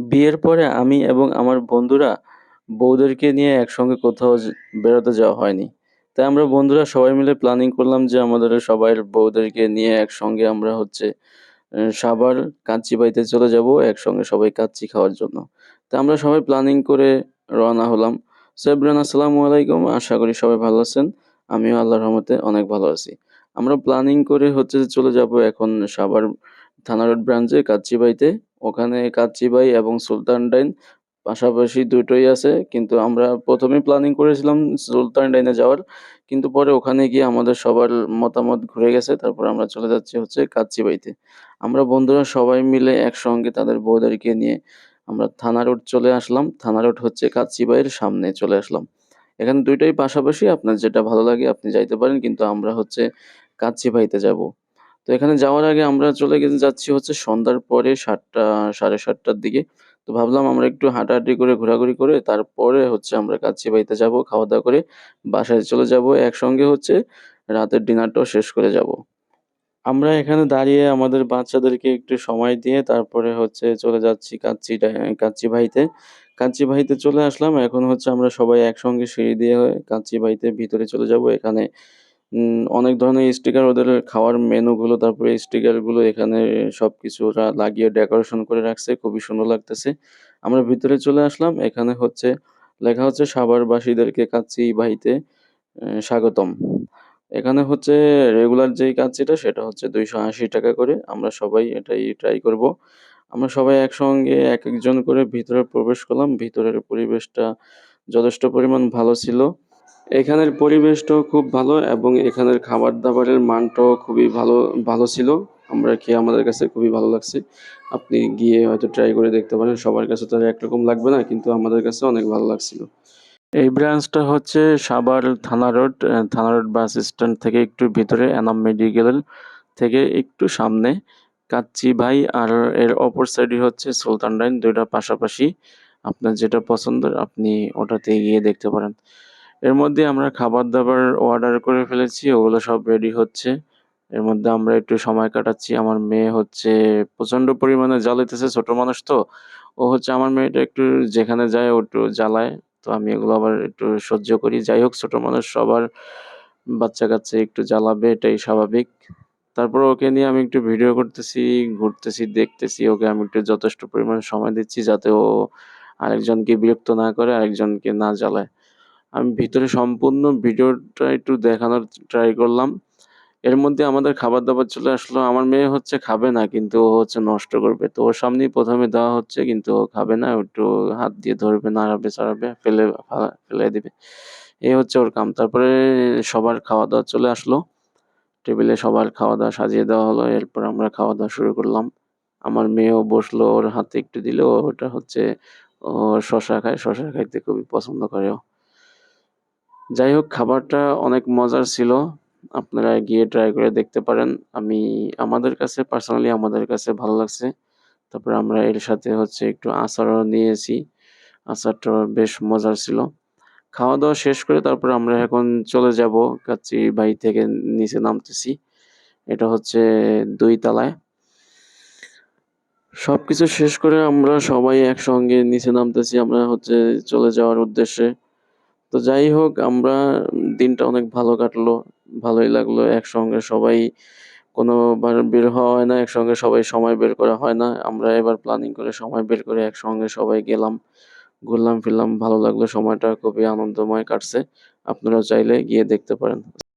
বিয়ের পরে আমি এবং আমার বন্ধুরা বউদেরকে নিয়ে একসঙ্গে কোথাও যে, বেড়াতে যাওয়া হয়নি। তাই আমরা বন্ধুরা সবাই মিলে প্ল্যানিং করলাম যে আমাদের সবাইয়ের বউদেরকে নিয়ে একসঙ্গে আমরা হচ্ছে, এ, সাভার কাচ্চিবাইতে চলে যাব একসঙ্গে সবাই কাচ্চি খাওয়ার জন্য। তা আমরা সবাই প্ল্যানিং করে রওনা হলাম। সো এভরিওয়ান আসসালামু আলাইকুম। আশা করি সবাই ভালো আছেন। আমিও আল্লাহর রহমতে অনেক ভালো আছি। আমরা প্ল্যানিং করে হচ্ছে চলে যাব এখন সাভার থানা রোড ব্রাঞ্চে কাচ্চিবাইতে। ওখানে কাচ্চিবাই এবং সুলতান ডাইন পাশাপাশি দুটোই আছে। কিন্তু আমরা ১ম এই প্ল্যানিং করেছিলাম সুলতান ডাইনে যাওয়ার। কিন্তু পরে ওখানে গিয়ে আমাদের সবার মতামত ঘুরে গেছে। তারপর আমরা চলে যাচ্ছি হচ্ছে কাচ্চিবাইতে। আমরা বন্ধুরা সবাই মিলে একসঙ্গে তাদের বউদেরকে নিয়ে আমরা থানা রোড চলে আসলাম। থানা রোড হচ্ছে কাচ্চিবাইয়ের সামনে চলে আসলাম। এখানে ২ টাই পাশাপাশি আপনার যেটা ভালো লাগে আপনি যাইতে পারেন। কিন্তু আমরা হচ্ছে কাচ্চিবাইতে যাব। তো এখানে যাওয়ার আগে আমরা চলে গে যাচ্ছি হচ্ছে সন্ধ্যার পরে সাতটা, সাড়ে সাতটার দিকে। তো ভাবলাম আমরা একটু হাঁটাহাঁটি করে, ঘোরাঘুরি করে, তারপরে হচ্ছে আমরা কাচ্চিবাইতে যাব। খাওয়া-দাওয়া করে বাসায় চলে যাব। একসঙ্গে হচ্ছে রাতের ডিনারটাও শেষ করে যাব। আমরা এখানে দাঁড়িয়ে আমাদের বাচ্চাদেরকে একটু সময় দিয়ে তারপরে হচ্ছে চলে যাচ্ছি কাচ্চিটা কাচ্চিবাইতে। কাচ্চিবাইতে চলে আসলাম। এখন হচ্ছে আমরা সবাই একসঙ্গে সিঁড়ি দিয়ে কাচ্চিবাইতে ভিতরে চলে যাব। এখানে অনেক ধরনের স্টিকার ওদের খাওয়ার মেনুগুলো, তারপরে স্টিকারগুলো এখানে সবকিছু ওরা লাগিয়ে ডেকোরেশন করে রাখছে। খুবই সুন্দর লাগতেছে। আমরা ভিতরে চলে আসলাম। এখানে হচ্ছে, লেখা হচ্ছে সাভারবাসীদেরকে কাচ্চিবাইতে এ স্বাগতম। এখানে হচ্ছে রেগুলার যেই কাচ্চিটা, সেটা হচ্ছে ৳২৮০ করে। আমরা সবাই এটাই ট্রাই করব। আমরা সবাই একসঙ্গে এক একজন করে ভিতরে প্রবেশ করলাম। ভিতরের পরিবেশটা যথেষ্ট পরিমাণ ভালো ছিল। এখানের পরিবেশটাও খুব ভালো এবং এখানের খাবার-দাবারের মানটাও খুবই ভালো ভালো ছিল। আমরা খেয়ে আমাদের কাছে খুবই ভালো লাগছে। আপনি গিয়ে হয়তো ট্রাই করে দেখতে পারেন। সবার কাছে তো একরকম লাগবে না। কিন্তু আমাদের কাছে অনেক ভালো লাগছিল। এই ব্রাঞ্চটা হচ্ছে সাভার থানা রোড, থানা রোড বাস স্ট্যান্ড থেকে একটু ভিতরে এনাম মেডিকেল থেকে একটু সামনে কাচ্চি ভাই আর এর অপর সাইডে হচ্ছে সুলতান ডাইন ২ টা পাশাপাশি। আপনার যেটা পছন্দের আপনি ওটাতে গিয়ে দেখতে পারেন। এর মধ্যে আমরা খাবার-দাবার অর্ডার করে ফেলেছি। ওগুলো সব রেডি হচ্ছে। এর মধ্যে আমরা একটু সময় কাটাচ্ছি। আমার মেয়ে হচ্ছে প্রচণ্ড পরিমাণে জ্বালাইতেছে, ছোট মানুষ তো। ও হচ্ছে আমার মেয়েটা একটু যেখানে যায় ও একটু জ্বালায়। তো আমি এগুলো আবার একটু সহ্য করি। যাই হোক ছোট মানুষ সবার বাচ্চা-কাচ্চা একটু জ্বালাবে এটাই স্বাভাবিক। তারপর ওকে নিয়ে আমি একটু ভিডিও করতেছি, ঘুরতেছি, দেখতেছি। ওকে আমি একটু যথেষ্ট পরিমাণে সময় দিচ্ছি যাতে ও আরেকজনকে বিরক্ত না করে, আরেকজনকে না জ্বালায়। আমি ভিতরে সম্পূর্ণ ভিডিওটা একটু দেখানোর ট্রাই করলাম। এর মধ্যে আমাদের খাবার-দাবার চলে আসলো। আমার মেয়ে হচ্ছে খাবে না কিন্তু ও হচ্ছে নষ্ট করবে। তো ওর সামনেই প্রথমে দেওয়া হচ্ছে কিন্তু ও খাবে না। একটু হাত দিয়ে ধরবে, নাড়াবে-চাড়াবে, ফেলে ফা ফেলায় দিবে। এই হচ্ছে ওর কাম। তারপরে সবার খাওয়া-দাওয়া চলে আসলো। টেবিলে সবার খাওয়া-দাওয়া সাজিয়ে দেওয়া হলো। এরপর আমরা খাওয়া-দাওয়া শুরু করলাম। আমার মেয়েও বসল। ওর হাতে একটু দিলে ওটা হচ্ছে ও শশা খায়। শশা খাইতে খুবই পছন্দ করে ও। যাই হোক খাবারটা অনেক মজার ছিল। আপনারা গিয়ে ট্রাই করে দেখতে পারেন। আমি আমাদের কাছে পার্সোনালি আমাদের কাছে ভালো লাগছে। তারপরে আমরা এর সাথে হচ্ছে একটু আচারও নিয়েছি। আচারটা বেশ মজার ছিল। খাওয়া-দাওয়া শেষ করে তারপরে আমরা এখন চলে যাব যাব কাচ্চিবাই থেকে নিচে নামতেছি। এটা হচ্ছে ২ তলায়। সবকিছু শেষ করে আমরা সবাই একসঙ্গে নিচে নামতেছি। আমরা হচ্ছে চলে যাওয়ার উদ্দেশ্যে। তো যাই হোক, আমরা দিনটা অনেক ভালো কাটলো। ভালোই লাগল। একসঙ্গে সবাই কোনোবার বের হওয়া হয় না। একসঙ্গে সবাই সময় বের করা হয় না। আমরা এবার প্ল্যানিং করে সময় বের করে একসঙ্গে সবাই গেলাম। ঘুরলাম ফিরলাম। ভালো লাগল। সময়টা, খুবই আনন্দময় কাটছে। আপনারা চাইলে গিয়ে দেখতে পারেন।